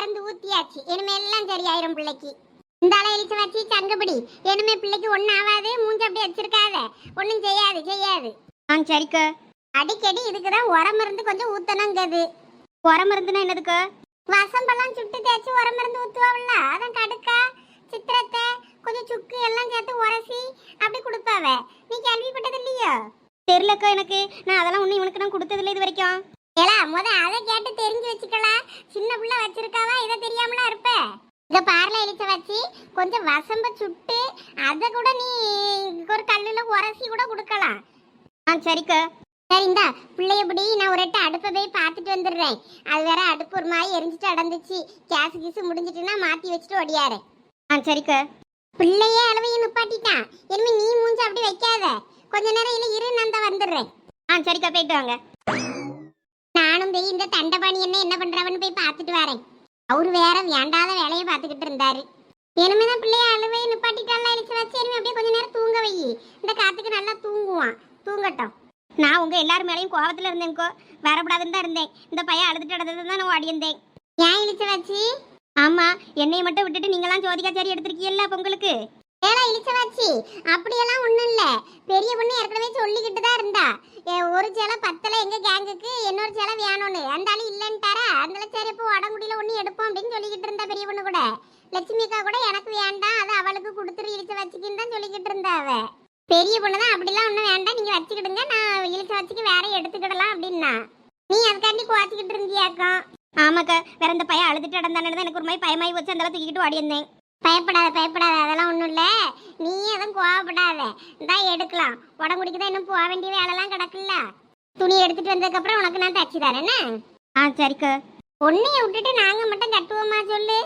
மருந்து ஊத்தியாச்சு. இனிமே எல்லாம் சரியாயிரும் பிள்ளைக்கு. இந்த அளவு எழுச்சி வச்சு சங்கப்படி இனிமே பிள்ளைக்கு ஒன்றும் ஆகாது மூஞ்சி அப்படி வச்சிருக்காத. ஒன்றும் செய்யாது செய்யாது. ஆ சரிக்கா. அடிக்கடி இதுக்கு தான் உரம் மருந்து கொஞ்சம் ஊத்தணுங்கிறது உரம் மருந்துனா என்னதுக்கா? வசம்பெல்லாம் சுட்டு தேய்ச்சி உரம் மருந்து ஊத்துவாள்ல அதான் கடுக்கா சித்திரத்தை கொஞ்சம் சுக்கு எல்லாம் சேர்த்து உரசி அப்படி கொடுப்பாவ. நீ கேள்விப்பட்டது இல்லையோ? தெரியலக்கா எனக்கு. நான் அதெல்லாம் ஒன்றும் இவனுக்கு நான் கொடுத்ததில்ல இது வரைக்கும். ஏலா முத அதை கேட்டு தெரிஞ்சு வச்சுக்கலாம் சின்ன புள்ள வச்சிருக்காவா? இதை தெரியாமலா இருப்ப? இதை பார்ல இழிச்ச வச்சு கொஞ்சம் வசம்ப சுட்டு அதை கூட நீ ஒரு கல்லுல உரசி கூட கொடுக்கலாம். ஆ சரிக்கா. சரி இந்தா பிள்ளைய பிடி நான் ஒரு எட்டு அடுப்பை போய் பார்த்துட்டு வந்துடுறேன். அது வேற அடுப்பு ஒரு மாதிரி எரிஞ்சிட்டு அடந்துச்சு. கேஸ் கீசு முடிஞ்சிட்டுன்னா மாத்தி வச்சுட்டு ஒடியாரு ஆ சரிக்கா. பிள்ளையே அளவையும் நிப்பாட்டிட்டான். இனிமே நீ மூஞ்சி அப்படி வைக்காத. கொஞ்ச நேரம் இல்லை இரு நான் தான் வந்துடுறேன். ஆ சரிக்கா போயிட்டு வாங்க. நானும் போய் இந்த தண்டபாணி என்ன என்ன பண்றவன்னு போய் பார்த்துட்டு வரேன். அவரு வேற வேண்டாத வேலையை பார்த்துக்கிட்டு இருந்தாரு. இனிமேதான் பிள்ளைய அழுவை நிப்பாட்டிட்டால இழிச்சு வச்சு அப்படியே கொஞ்ச நேரம் தூங்க வை. இந்த காத்துக்கு நல்லா தூங்குவான். தூங்கட்டும். நான் உங்க எல்லாரும் மேலேயும் கோபத்துல இருந்தேன்க்கோ வரக்கூடாதுன்னு தான் இருந்தேன். இந்த பையன் அழுதுட்டு அழுதுட்டு தான் நான் ஓடி இருந்தேன் ஏன் இழிச்சு வச்சு? ஆமா என்னைய மட்டும் விட்டுட்டு நீங்களாம் ஜோதிகாச்சாரி எடுத்திருக்கீல்ல பொங்கலுக்கு ஏலா இழிச்ச அப்படியெல்லாம் ஒண்ணும் இல்ல பெரிய பொண்ணு ஏற்கனவே சொல்லிக்கிட்டு தான் இருந்தா. ஒரு சேலை பத்தில் எங்க கேங்குக்கு இன்னொரு சேலை வேணும்னு. அந்த ஆள் இல்லைன்ட்டாரா? அதனால சரி இப்போ உடம்புடியில ஒண்ணு எடுப்போம் அப்படின்னு சொல்லிக்கிட்டு இருந்தா பெரிய பொண்ணு கூட. லட்சுமி அக்கா கூட எனக்கு வேண்டாம் அது அவளுக்கு கொடுத்துரு இழிச்ச வச்சுக்கின்னு தான் சொல்லிக்கிட்டு இருந்தா அவ. பெரிய பொண்ணு தான் அப்படிலாம் ஒன்றும் வேண்டாம் நீங்க வச்சுக்கிடுங்க நான் இழிச்ச வச்சுக்கு வேற எடுத்துக்கிடலாம் அப்படின்னா. நீ அதுக்காண்டி குவாச்சிக்கிட்டு இருந்தியாக்கா? ஆமாக்கா வேற இந்த பையன் அழுதுட்டு நடந்தானே தான் எனக்கு ஒரு மாதிரி பயமாயி வச்சு அந்த தூக்கிட்டு ஓடி இருந்தேன் பயப்படாத பயப்படாத அதெல்லாம் ஒன்றும் இல்லை. நீ எதுவும் கோவப்படாத. இந்தா எடுக்கலாம். உடம்புடிக்கு தான் இன்னும் போக வேண்டிய வேலைலாம் கிடக்குல்ல? துணி எடுத்துட்டு வந்ததுக்கப்புறம் உனக்கு நான் தச்சு தரேன்னு ஆ சரிக்கா. உன்னைய விட்டுட்டு நாங்க மட்டும் கட்டுவோமா சொல்லு?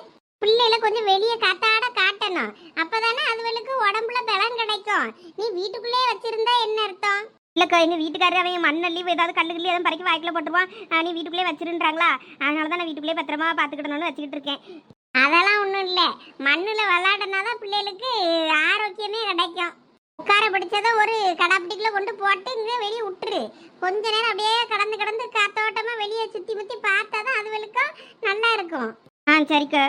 பிள்ளைல கொஞ்சம் வெளியே காத்தாட காட்டணும். அப்பதானே அதுகளுக்கு உடம்புல பலம் கிடைக்கும். நீ வீட்டுக்குள்ளே வச்சிருந்தா என்ன அர்த்தம்? இல்லக்கா எங்க வீட்டுக்காரர் அவன் மண்ணள்ளி ஏதாவது கல்லு எதுவும் பறக்கி வாய்க்குள்ள போட்டுருவான். நீ வீட்டுக்குள்ளே வச்சிருன்றாங்களா? அதனால தான் நான் வீட்டுக்குள்ளே பத்திரமா பார்த்துக்கிடணும்னு வச்சுக்கிட்டு இருக்கேன். அதெல்லாம் ஒன்றும் இல்லை. மண்ணில் விளையாடுனாதான் பிள்ளைகளுக்கு ஆரோக்கியமே கிடைக்கும். உட்கார பிடிச்சத ஒரு கடாப்பிடிக்குள்ள கொண்டு போட்டு இங்கே வெளியே விட்டுரு. கொஞ்ச நேரம் அப்படியே கடந்து கடந்து காத்தோட்டமாக வெளியே சுற்றி முற்றி பார்த்தா தான் அதுகளுக்கும் நல்லா இருக்கும். ஆ சரிக்கா.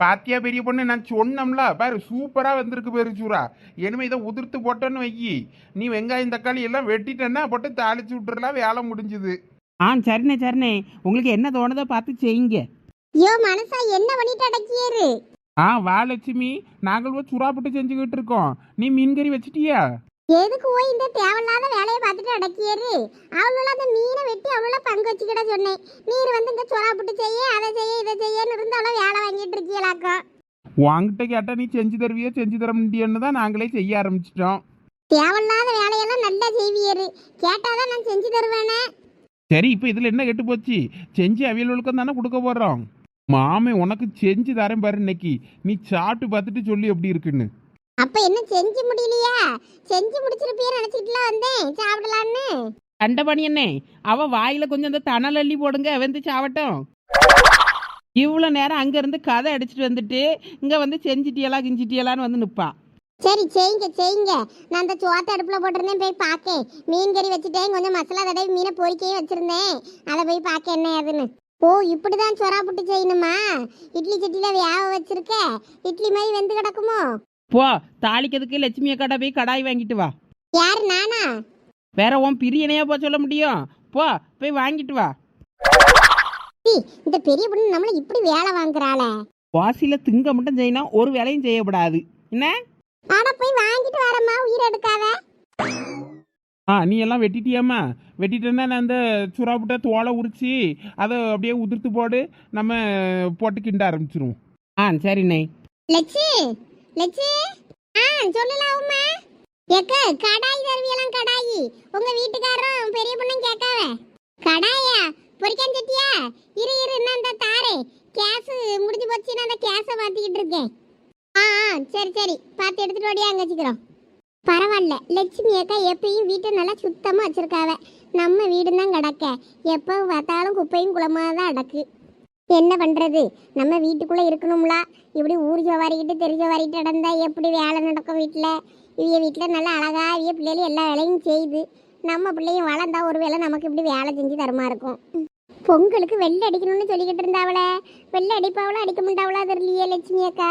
பாத்தியா பெரிய பொண்ணு நான் சொன்னோம்ல பாரு சூப்பரா வந்திருக்கு பேரு சூறா இனிமே இதை உதிர்த்து போட்டோன்னு வைக்கி நீ வெங்காயம் தக்காளி எல்லாம் வெட்டிட்டேன்னா போட்டு தாளிச்சு விட்டுறலாம் வேலை முடிஞ்சுது. ஆ சரிண்ணே சரிண்ணே. உங்களுக்கு என்ன தோணுதோ பார்த்து செய்யுங்க. ஐயோ மனசா என்ன பண்ணிட்டு அடக்கியரு ஆ வா லட்சுமி. நாங்கள் சுறா போட்டு செஞ்சுக்கிட்டு இருக்கோம். நீ மீன் கறி வச்சிட்டியா? எதுக்கு போய் இந்த தேவையில்லாத வேலையை பார்த்துட்டு அடக்கியரு அவளோட அந்த மீனை வெட்டி அவளோட பங்கு வச்சுக்கிட சொன்னேன். நீர் வந்து இங்கே சொரா புட்டு செய்ய அதை செய்ய இதை செய்யன்னு இருந்து அவ்வளோ வேலை வாங்கிட்டு இருக்கீங்களாக்கும் உன்கிட்ட கேட்டா நீ செஞ்சு தருவியோ செஞ்சு தர முடியும்னு தான் நாங்களே செய்ய ஆரம்பிச்சிட்டோம். தேவையில்லாத வேலையெல்லாம் நல்லா செய்வியரு கேட்டாதான் நான் செஞ்சு தருவேனே. சரி இப்போ இதில் என்ன கெட்டு போச்சு செஞ்சு அவியலுக்கும் தானே கொடுக்க போகிறோம் மாமே உனக்கு செஞ்சு தரேன் பாரு இன்னைக்கு. நீ சாப்பிட்டு பார்த்துட்டு சொல்லி எப்படி இருக்குன்னு. அப்ப என்ன செஞ்சு முடியலையா? செஞ்சு முடிச்சிருப்பிய நினைச்சிட்டுலாம் வந்தேன். சாப்பிடலான்னு. கண்டபணி என்ன? அவ வாயில கொஞ்சம் அந்த தணல் அள்ளி போடுங்க வந்து சாவட்டும். இவ்வளோ நேரம் அங்கேருந்து கதை அடிச்சிட்டு வந்துட்டு இங்கே வந்து செஞ்சிட்டியலா கிஞ்சிட்டியலான்னு வந்து நிற்பா சரி செய்யுங்க செய்யுங்க. நான் அந்த சோத்த அடுப்புல போட்டிருந்தேன் போய் பார்க்கேன் மீன் கறி வச்சுட்டேன் கொஞ்சம் மசாலா தடவை மீனை பொரிக்கையும் வச்சிருந்தேன். அதை போய் பார்க்க என்ன ஏதுன்னு. ஓ இப்படிதான் சொரா புட்டு செய்யணுமா? இட்லி சட்டியில வேக வச்சிருக்க. இட்லி மாதிரி வெந்து கிடக்குமோ? போ தாளிக்கிறதுக்கு லட்சுமி அக்காட்ட போய் கடாய் வாங்கிட்டு வா. யார் நானா? வேற உன் பிரியனையா போ சொல்ல முடியும். போ போய் வாங்கிட்டு வா. இந்த பெரிய பொண்ணு நம்மள இப்படி வேலை வாங்குறாளே. வாசியில திங்க மட்டும் செய்யணும் ஒரு வேலையும் செய்யக்கூடாது என்ன? ஆட போய் வாங்கிட்டு வரமா உயிர் எடுக்காத. ஆ நீ எல்லாம் வெட்டிட்டியாம்மா? வெட்டிட்டேன்னா நான் அந்த சுறாப்புட்ட தோலை உரிச்சு அதை அப்படியே உதிர்த்து போடு நம்ம போட்டு கிண்ட ஆரம்பிச்சிருவோம். ஆ சரிண்ணே லட்சு லட்சு ஆ சொல்லலாம் உமா. ஏக்க கடாய் தருவியெல்லாம் கடாயி. உங்க வீட்டுக்காரரும் பெரிய பொண்ணும் கேட்காவ கடாயா? பொரிக்கான் சட்டியா இரு இரு இன்னும் அந்த தாரே. கேஸ் முடிஞ்சு போச்சு நான் அந்த கேஸை மாத்திக்கிட்டு இருக்கேன். ஆ ஆ சரி சரி. பார்த்து எடுத்துட்டு ஓடியா அங்கே வச்சுக்கிறோம். பரவாயில்ல. லட்சுமி அக்கா எப்பயும் வீட்டை நல்லா சுத்தமாக வச்சிருக்காவ. நம்ம வீடு தான் கிடக்க. எப்போ பார்த்தாலும் குப்பையும் குளமாக தான் அடக்கு. என்ன பண்ணுறது நம்ம வீட்டுக்குள்ளே இருக்கணும்லா. இப்படி ஊர் ஜவாரிக்கிட்டு தெரு வாரிக்கிட்டு நடந்தா எப்படி வேலை நடக்கும் வீட்டில்? இவிய வீட்டில் நல்லா அழகாக இவிய பிள்ளைகளும் எல்லா வேலையும் செய்யுது நம்ம பிள்ளையும் வளர்ந்தா ஒரு வேளை நமக்கு இப்படி வேலை செஞ்சு தரமா இருக்கும்? பொங்கலுக்கு வெள்ளை அடிக்கணும்னு சொல்லிக்கிட்டு இருந்தாவளே. வெள்ளை அடிப்பாவளோ அடிக்க மாட்டாவளோ தெரியலையே லட்சுமி அக்கா.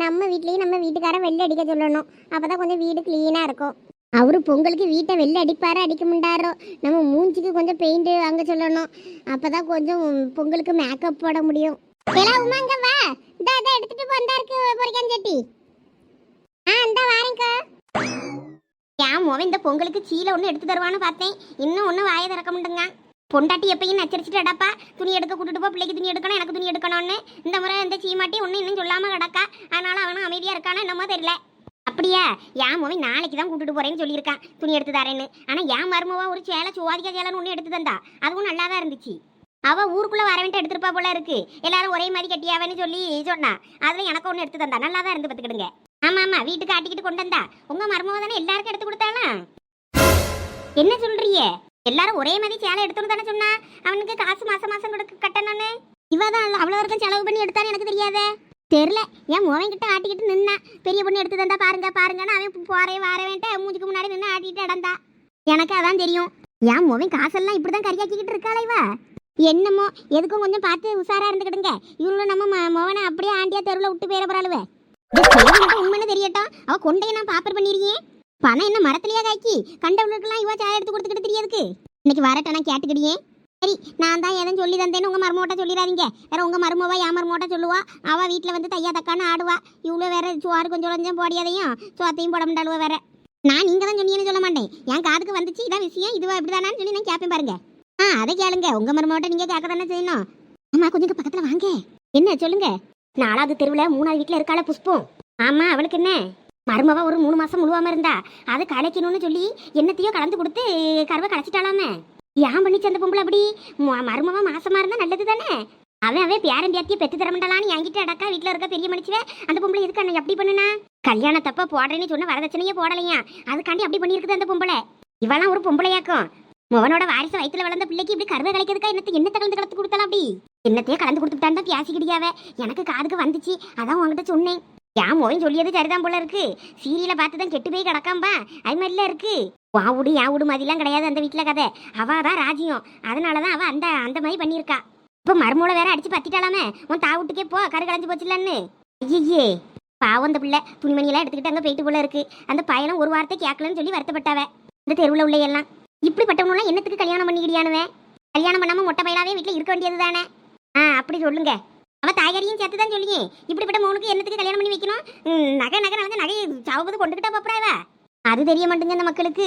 நம்ம வீட்லேயும் நம்ம வீட்டுக்காரன் வெளில அடிக்க சொல்லணும். அப்பதான் கொஞ்சம் வீடு க்ளீனாக இருக்கும். அவரு பொங்கலுக்கு வீட்டை வெளில அடிப்பாரோ அடிக்க மாட்டாரோ? நம்ம மூஞ்சிக்கு கொஞ்சம் பெயிண்ட் வாங்க சொல்லணும். அப்பதான் கொஞ்சம் பொங்கலுக்கு மேக்கப் போட முடியும். உமாங்க வா. இந்த இதை எடுத்துட்டு வந்தா இருக்கு பொரிக்கான் சட்டி. ஆ இந்த வாரேங்க்கா ஏன் மோவன் இந்த பொங்கலுக்கு சீலை ஒன்று எடுத்து தருவான்னு பார்த்தேன். இன்னும் ஒன்றும் வாயை திறக்க முடியுங்க பொண்டாட்டி எப்பயும் நச்சரிச்சுட்டு அடப்பா துணி எடுக்க கூட்டுட்டு போ பிள்ளைக்கு துணி எடுக்கணும் எனக்கு துணி எடுக்கணும்னு. இந்த முறை இந்த சீமாட்டி ஒன்றும் இன்னும் சொல்லாமல் கிடக்கா. அதனால அவனும் அமைதியாக இருக்கானா என்னமோ தெரியல. அப்படியா? என் மூவி நாளைக்கு தான் கூட்டிட்டு போறேன்னு சொல்லியிருக்கான் துணி எடுத்து தரேன்னு. ஆனால் என் மருமவா ஒரு சேலை சுவாதிக்க சேலைன்னு ஒன்று எடுத்து தந்தா. அதுவும் நல்லா தான் இருந்துச்சு. அவள் ஊருக்குள்ளே வர வேண்டிய எடுத்துருப்பா போல இருக்கு. எல்லாரும் ஒரே மாதிரி கட்டியாவேன்னு சொல்லி சொன்னா. அதில் எனக்கு ஒன்று எடுத்து தந்தா. நல்லா தான் இருந்து பார்த்துக்கிடுங்க ஆமாம் ஆமாம் வீட்டுக்கு ஆட்டிக்கிட்டு கொண்டு வந்தா. உங்கள் மருமவ தானே எல்லாருக்கும் எடுத்து கொடுத்தாலாம் என்ன சொல்றீங்க? எல்லாரும் ஒரே மாதிரி சேலை எடுத்துன்னு தானே சொன்னா? அவனுக்கு காசு மாசம் மாசம் கொடுக்க கட்டணும்னு. இவ தான் அவ்வளோ வரைக்கும் செலவு பண்ணி எடுத்தான்னு எனக்கு தெரியாதே. தெரில என் மோவன் கிட்ட ஆட்டிக்கிட்டு நின்னா. பெரிய பொண்ணு எடுத்து தந்தா பாருங்க பாருங்கன்னு அவன் போறே வாரவேன்ட்டு மூஞ்சுக்கு முன்னாடி நின்று ஆட்டிட்டு இடந்தா எனக்கு அதான் தெரியும். என் மோவன் காசெல்லாம் இப்படி தான் கரியாக்கிக்கிட்டு இருக்காளா இவ? என்னமோ எதுக்கும் கொஞ்சம் பார்த்து உஷாரா இருந்துக்கிடுங்க. இவங்களும் நம்ம ம- மோவனை அப்படியே ஆண்டியா தெருவில் விட்டு போயிட போறாளுவே. உண்மைன்னு தெரியட்டும். அவ கொண்டையை நான் பாப்பர் பண்ணிருக்கேன். பணம் என்ன மரத்துலயா காய்க்கி கண்டவனுக்கெல்லாம் இவ சாய எடுத்து கொடுத்துக்கிட்டு தெரியாதுக்கு? இன்னைக்கு வரட்டேனா நான் கேட்டுக்கிடியே? சரி நான் தான் எதுவும் சொல்லி தந்தேன்னு உங்க மருமோட்ட சொல்லிடாதீங்க. வேற உங்க மருமவா என் மருமோட்ட சொல்லுவா. அவள் வீட்டில் வந்து தையா தக்கான்னு ஆடுவா. இவ்வளோ வேற சோறு கொஞ்சம் கொஞ்சம் போடியதையும் சோத்தையும் போட மாட்டாளுவ வேற. நான் நீங்கள் தான் சொன்னீங்கன்னு சொல்ல மாட்டேன். என் காதுக்கு வந்துச்சு இதான் விஷயம். இதுவா இப்படிதானான்னு சொல்லி நான் கேட்பேன் பாருங்க. ஆ அதை கேளுங்க. உங்க மருமோட்ட நீங்க கேட்க தானே செய்யணும். ஆமா கொஞ்சம் பக்கத்தில் பக்கத்துல வாங்க. என்ன சொல்லுங்க. நாலாவது தெருவில் மூணாவது வீட்டில் இருக்காள புஷ்பம். ஆமா அவளுக்கு என்ன? மருமவ ஒரு மூணு மாசம் முழுவாம இருந்தா அதை கலைக்கணும்னு சொல்லி என்னத்தையோ கலந்து கொடுத்து கருவை கலைச்சிட்டாலாமே ஏன் பண்ணிச்சு அந்த பொம்பளை அப்படி? மருமவ மாசமா இருந்தா நல்லது தானே? அவன் அவன் பேரன் பேத்தியை பெத்து தரமண்டலான்னு என்கிட்ட அடக்கா வீட்டில் இருக்க பெரிய மனுஷவே அந்த பொம்பளை இதுக்கு அண்ணன் எப்படி பண்ணுனா? கல்யாணத்தப்ப போடுறேன்னு சொன்ன வரதட்சணையே போடலையா? அதுக்காண்டி அப்படி பண்ணியிருக்குது அந்த பொம்பளை. இவெல்லாம் ஒரு பொம்பளையாக்கும். மொவனோட வாரிசு வயிற்றுல வளர்ந்த பிள்ளைக்கு இப்படி கருவை கலைக்கிறதுக்கா என்னத்தை என்னத்தை கலந்து கலந்து கொடுத்தலாம் அப்படி? என்னத்தையே கலந்து கொடுத்துட்டான் தான் பேசிக்கிட்டியாவ எனக்கு காதுக்கு வந்துச்சு அதான் உங்ககிட்ட சொன்னேன். ஏன் மோவன் சொல்லியது சரிதான் போல இருக்கு. சீரியலை பார்த்து தான் கெட்டு போய் கிடக்காம்பா. அது மாதிரிலாம் இருக்கு. வா விடு என் விடு மாதிரிலாம் கிடையாது அந்த வீட்டில் கதை. அவா தான் ராஜ்யம். அதனால தான் அவள் அந்த அந்த மாதிரி பண்ணியிருக்கா. இப்போ மருமூளை வேற அடிச்சு பத்திட்டாலாமே? உன் தா வீட்டுக்கே போ கரு கலைஞ்சு போச்சுலன்னு. ஐயே பாவம் அந்த பிள்ளை. துணிமணியெல்லாம் எடுத்துக்கிட்டு அங்கே போயிட்டு போல இருக்கு. அந்த பையனும் ஒரு வார்த்தை கேட்கலன்னு சொல்லி வருத்தப்பட்டாவே. இந்த தெருவில் உள்ள எல்லாம். இப்படிப்பட்டவனுலாம் என்னத்துக்கு கல்யாணம் பண்ணிக்கிடியானுவேன் கல்யாணம் பண்ணாமல் மொட்டை பையனாவே வீட்டில் இருக்க வேண்டியது தானே ஆ அப்படி சொல்லுங்க. அவன் தாயாரியும் சேர்த்து தான் சொல்லியே. இப்படிப்பட்ட மூணுக்கு என்னத்துக்கு கல்யாணம் பண்ணி வைக்கணும்? நகை நகை நகை நகை நகையை சாவுபது கொண்டுகிட்டா பாப்புறாவ அது தெரிய மாட்டேங்க இந்த மக்களுக்கு.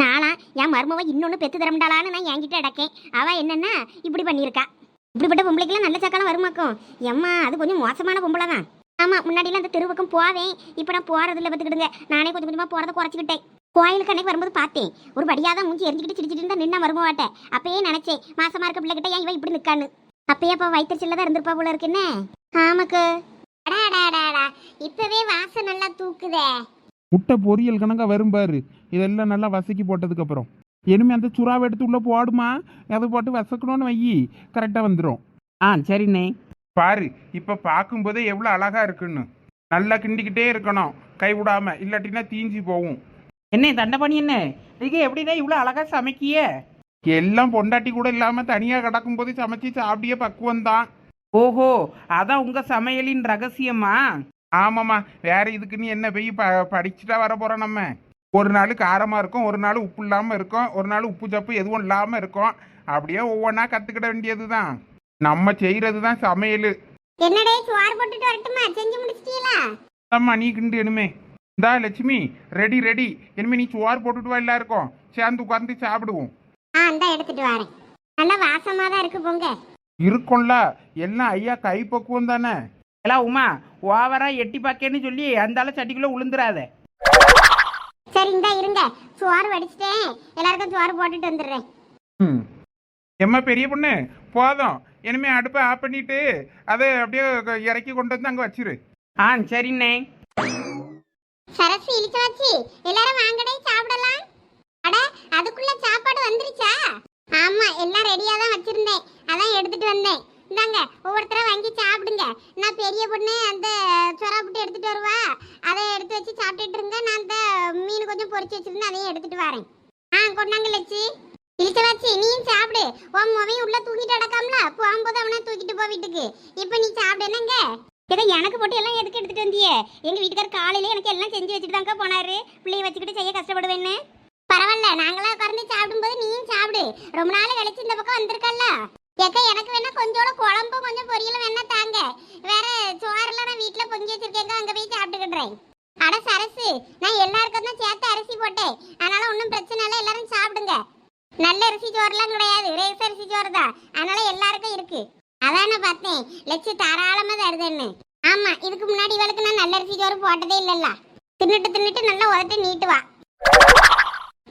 நானா என் மருமவ இன்னொன்று பெத்து தரமுண்டாளான்னு நான் என்கிட்ட அடக்கேன். அவள் என்னென்னா இப்படி பண்ணியிருக்கா. இப்படிப்பட்ட பொம்பளைக்கெல்லாம் நல்ல சக்காலம் வருமாக்கும். எம்மா அது கொஞ்சம் மோசமான பொம்பளை தான் ஆமா முன்னாடிலாம் அந்த தெருவுக்கும் போவேன். இப்போ நான் போகிறதில்ல பார்த்துக்கிடுங்க. நானே கொஞ்சம் கொஞ்சமாக போறதை குறைச்சிக்கிட்டேன். கோயிலுக்கு அன்னைக்கு வரும்போது பார்த்தேன். ஒரு படியாதான் மூஞ்சி எரிஞ்சுக்கிட்டு சிரிச்சிட்டு இருந்தா நின்னா வருமாட்டேன் அப்பயே நினச்சேன் மாசமா இருக்க பிள்ளைகிட்ட ஏன் இவன் இப்படி நிற்கான்னு அப்பயே அப்ப வயிற்றுச்சில்ல தான் இருந்திருப்பா போல இருக்கு என்ன? ஆமாக்கு. அடாடாடாடா இப்பவே வாசம் நல்லா தூக்குதே. முட்டை பொரியல் கணக்கா வரும் பாரு. இதெல்லாம் நல்லா வசக்கி போட்டதுக்கு அப்புறம். இனிமே அந்த சுறாவை எடுத்து உள்ள போடுமா? அதை போட்டு வசக்கணும்னு வையி கரெக்டாக வந்துடும் ஆ சரிண்ணே பாரு இப்ப பார்க்கும்போதே எவ்வளவு அழகா இருக்குன்னு. நல்லா கிண்டிக்கிட்டே இருக்கணும். கை விடாம. இல்லாட்டினா தீஞ்சு போகும் என்ன தண்டபாணி என்ன? இதுக்கு எப்படிண்ணே இவ்வளோ அழகா சமைக்கிய? எல்லாம் பொண்டாட்டி கூட இல்லாம தனியா கிடக்கும் போது சமைச்சு சாப்பிடிய பக்குவம் தான். ஓஹோ அதான் உங்க சமையலின் ரகசியமா? ஆமாம்மா வேற இதுக்கு நீ என்ன போய் ப படிச்சுட்டா வர போறோம் நம்ம? ஒரு நாள் காரமா இருக்கும் ஒரு நாள் உப்பு இல்லாம இருக்கும் ஒரு நாள் உப்பு சப்பு எதுவும் இல்லாம இருக்கும். அப்படியே ஒவ்வொன்றா கத்துக்கிட வேண்டியது தான் நம்ம செய்யறது தான் சமையல். என்னடே சுவார் போட்டுட்டு வரட்டுமா? செஞ்சு முடிச்சிட்டீங்களா அம்மா நீ கிண்டு இனிமே. இந்தா லட்சுமி ரெடி ரெடி இனிமே நீ சுவார் போட்டுட்டு வா எல்லாருக்கும். சேர்ந்து உட்காந்து சாப்பிடுவோம். ஆ இந்த எடுத்துட்டு வரேன். நல்லா வாசமா தான் இருக்கு பொங்க. இருக்கும்ல. எல்லாம் ஐயா கை பக்குவம் தானே. எல்லாம் உமா ஓவரா எட்டி பாக்கேன்னு சொல்லி அந்தால சட்டிக்குள்ள உளுந்துராத சரி இந்தா இருங்க. சுவார் வடிச்சிட்டேன். எல்லாருக்கும் சுவார் போட்டுட்டு வந்துடுறேன். ம். எம்மா பெரிய பொண்ணு போதும். இனிமே அடுப்பை ஆஃப் பண்ணிட்டு அதை அப்படியே இறக்கி கொண்டு வந்து அங்கே வச்சிரு. ஆ சரிண்ணே. சரஸ்வி இழிச்ச வச்சு எல்லாரும் வாங்கடே சாப்பிடலாம். அதுக்குள்ள சாப்பாடு வந்துருச்சா? ஆமா எல்லாம் ரெடியா தான் வச்சிருந்தேன். அதான் எடுத்துட்டு வந்தேன். இந்தாங்க ஒவ்வொருத்தரா வாங்கி சாப்பிடுங்க. நான் பெரிய பொண்ணு அந்த சொரா புட்டு எடுத்துட்டு வருவா. அதை எடுத்து வச்சு சாப்பிட்டுட்டு இருங்க. நான் அந்த மீன் கொஞ்சம் பொரிச்சு வச்சிருந்தேன் அதையும் எடுத்துட்டு வரேன். ஆ கொண்டாங்க லட்சி. இழுச்ச நீயும் சாப்பிடு. உன் முவையும் உள்ள தூக்கிட்டு அடக்காமல போகும்போது அவனை தூக்கிட்டு போ வீட்டுக்கு. இப்போ நீ சாப்பிடு என்னங்க? ஏதோ எனக்கு போட்டு எல்லாம் எதுக்கு எடுத்துட்டு வந்தியே? எங்க வீட்டுக்காரர் காலையில எனக்கு எல்லாம் செஞ்சு வச்சுட்டு தாங்க போனாரு. பிள்ளைய வச்சுக்கிட்டு செய்ய கஷ்டப்படுவேன்னு. நாங்களா உட்கார்ந்து சாப்பிடும்போது நீயும் சாப்பிடு. ரொம்ப நாள் கழிச்சு இந்த பக்கம் வந்திருக்கல்ல? ஏக்கா எனக்கு வேணா கொஞ்சோட குழம்பும் கொஞ்சம் பொரியலும் வேணா தாங்க. வேற சோறுலாம் நான் வீட்டுல பொங்கி வச்சிருக்கேங்க அங்க போய் சாப்பிட்டுக்கிடுறேன் அட சரசு நான் எல்லாருக்கும் தான் சேர்த்து அரிசி போட்டேன். அதனால ஒன்றும் பிரச்சனை இல்லை எல்லாரும் சாப்பிடுங்க. நல்ல அரிசி சோறுலாம் கிடையாது ரேஸ் அரிசி சோறு தான். அதனால எல்லாருக்கும் இருக்கு. அதானே பார்த்தேன். லட்சு தாராளமா தருதுன்னு. ஆமா இதுக்கு முன்னாடி இவளுக்கு நான் நல்ல அரிசி சோறு போட்டதே இல்லல்ல. தின்னுட்டு தின்னுட்டு நல்லா உதட்டு நீட்டுவா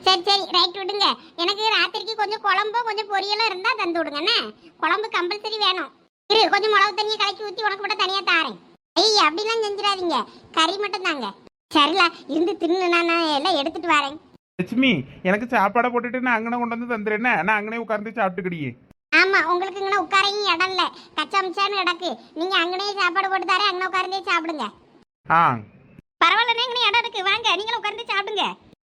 சரி சரி ரைட் விடுங்க. எனக்கு ராத்திரிக்கு கொஞ்சம் குழம்பும் கொஞ்சம் பொரியலும் இருந்தா தந்து விடுங்கண்ணே குழம்பு கம்பல்சரி வேணும். இரு கொஞ்சம் மிளகு தண்ணியை கலக்கி ஊற்றி உனக்கு மட்டும் தனியாக தாரேன். ஐய் அப்படிலாம் செஞ்சிடாதீங்க. கறி மட்டும் தாங்க. சரில இருந்து தின்னு நான் எல்லாம் எடுத்துட்டு வரேன். லட்சுமி எனக்கு சாப்பாடை போட்டுட்டு நான் அங்கனே கொண்டு வந்து தந்துடுறேன் நான் அங்கனே உட்கார்ந்து சாப்பிட்டுக்கிடியே. ஆமா உங்களுக்கு இங்கே உட்காரையும் இடம் இல்லை. கச்சாமிச்சான்னு கிடக்கு. நீங்க அங்கனே சாப்பாடு போட்டு தரேன் அங்கே உட்கார்ந்தே சாப்பிடுங்க. ஆ. பரவாயில்லண்ணே இங்கே இடம் இருக்கு. வாங்க நீங்களும் உட்கார்ந்து சாப்பிடுங்க.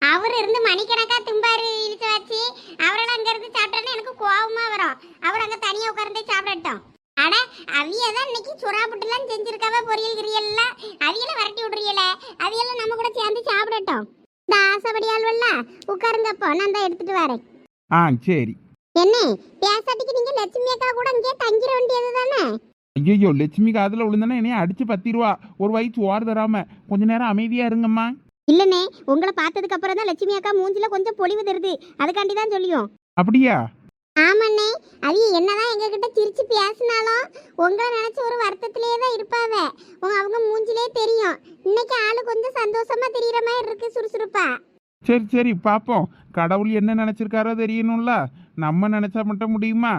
அவர் இருந்து மணிக்கணக்கா தும்பாரு இழுத்து வச்சு. அவரெல்லாம் அங்க இருந்து சாப்பிட்டோன்னா எனக்கு கோவமா வரும். அவர் அங்க தனியா உட்கார்ந்தே சாப்பிடட்டும். அட அவியதான் இன்னைக்கு சுறா புட்டுலாம் செஞ்சிருக்காவ பொரியல் கிரியல்லாம். அவியல விரட்டி விடுறீல அவியெல்லாம் நம்ம கூட சேர்ந்து சாப்பிடட்டும். இந்த ஆசைப்படியாள்வல்ல உட்காருங்கப்போ நான் தான் எடுத்துட்டு வரேன். ஆ சரி. என்ன பேசாட்டிக்கு நீங்க லட்சுமி அக்கா கூட இங்கே தங்கிட வேண்டியது தானே? ஐயோ லட்சுமி காதில் விழுந்தனா என்னைய அடிச்சு பத்திருவா. ஒரு வயிற்று சோறு தராம. கொஞ்ச நேரம் அமைதியா இருங்கம்மா. இல்லண்ணே உங்களை பார்த்ததுக்கு அப்புறம் தான் லட்சுமி அக்கா மூஞ்சில கொஞ்சம் பொலிவு தருது. அதுக்காண்டி தான் சொல்லியும். அப்படியா? ஆமாண்ணே அவிய என்னதான் எங்க கிட்ட சிரிச்சு பேசினாலும் உங்களை நினைச்ச ஒரு வருத்தத்திலேயே தான் இருப்பாவ. அவங்க மூஞ்சிலே தெரியும். இன்னைக்கு ஆளு கொஞ்சம் சந்தோஷமா தெரியற மாதிரி இருக்கு சுறுசுறுப்பா. சரி சரி பார்ப்போம் கடவுள் என்ன நினைச்சிருக்காரோ தெரியணும்ல நம்ம நினைச்சா மட்டும் முடியுமா?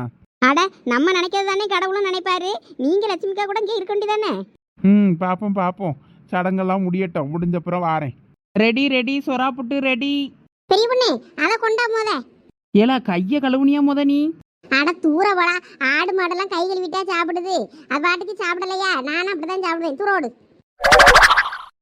அட நம்ம நினைக்கிறது தானே கடவுளும் நினைப்பாரு. நீங்க லட்சுமி அக்கா கூட இங்கே இருக்க வேண்டியதானே? ம் பார்ப்போம் பார்ப்போம் சடங்கெல்லாம் முடியட்டும். முடிஞ்சப்புறம் வாரேன். ரெடி ரெடி சொரா புட்டு ரெடி. பெரிய பொண்ணு அதை கொண்டா போத ஏலா கையை கழுவுனியா முத நீ? அட தூர போடா. ஆடு மாடெல்லாம் கை கழுவிட்டா சாப்பிடுது. அது பாட்டுக்கு சாப்பிடலையா? நானும் அப்படிதான் சாப்பிடுவேன். தூரோடு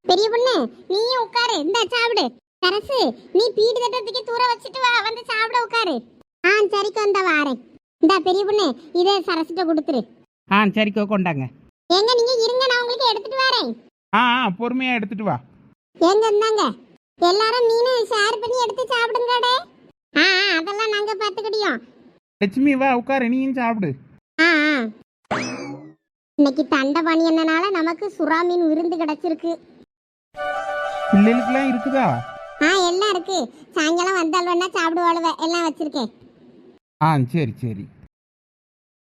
பெரிய பொண்ணு நீயும் உட்காரு. இந்த சாப்பிடு. சரசு நீ பீடி தட்டத்துக்கு தூர வச்சுட்டு வா. வந்து சாப்பிட உட்காரு. ஆ சரிக்கு வந்த வாரேன். இந்த பெரிய பொண்ணு இதே சரசிட்ட கொடுத்துரு. ஆ சரிக்கோ கொண்டாங்க. எங்க நீங்க இருங்க. நான் உங்களுக்கு எடுத்துட்டு வரேன். ஆ ஆ பொறுமையா எடுத்துட்டு வா. எங்க இருந்தாங்க எல்லாரும் மீன் ஷேர் பண்ணி எடுத்து சாப்பிடுங்கடே. ஆ ஆ, அதெல்லாம் நாங்க பாத்துக்கிடியோம் லட்சுமி வா உட்காரு நீயும் சாப்பிடு. ஆ ஆ. இன்னைக்கு தண்டபாணி என்னனால நமக்கு சுறா மீன் விருந்து கிடைச்சிருக்கு. பிள்ளைகளுக்குலாம் இருக்குதா? ஆ எல்லாம் இருக்கு. சாயங்காலம் வந்தால் வேணா சாப்பிடுவாளுவ. எல்லாம் வச்சிருக்கேன். ஆ சரி சரி.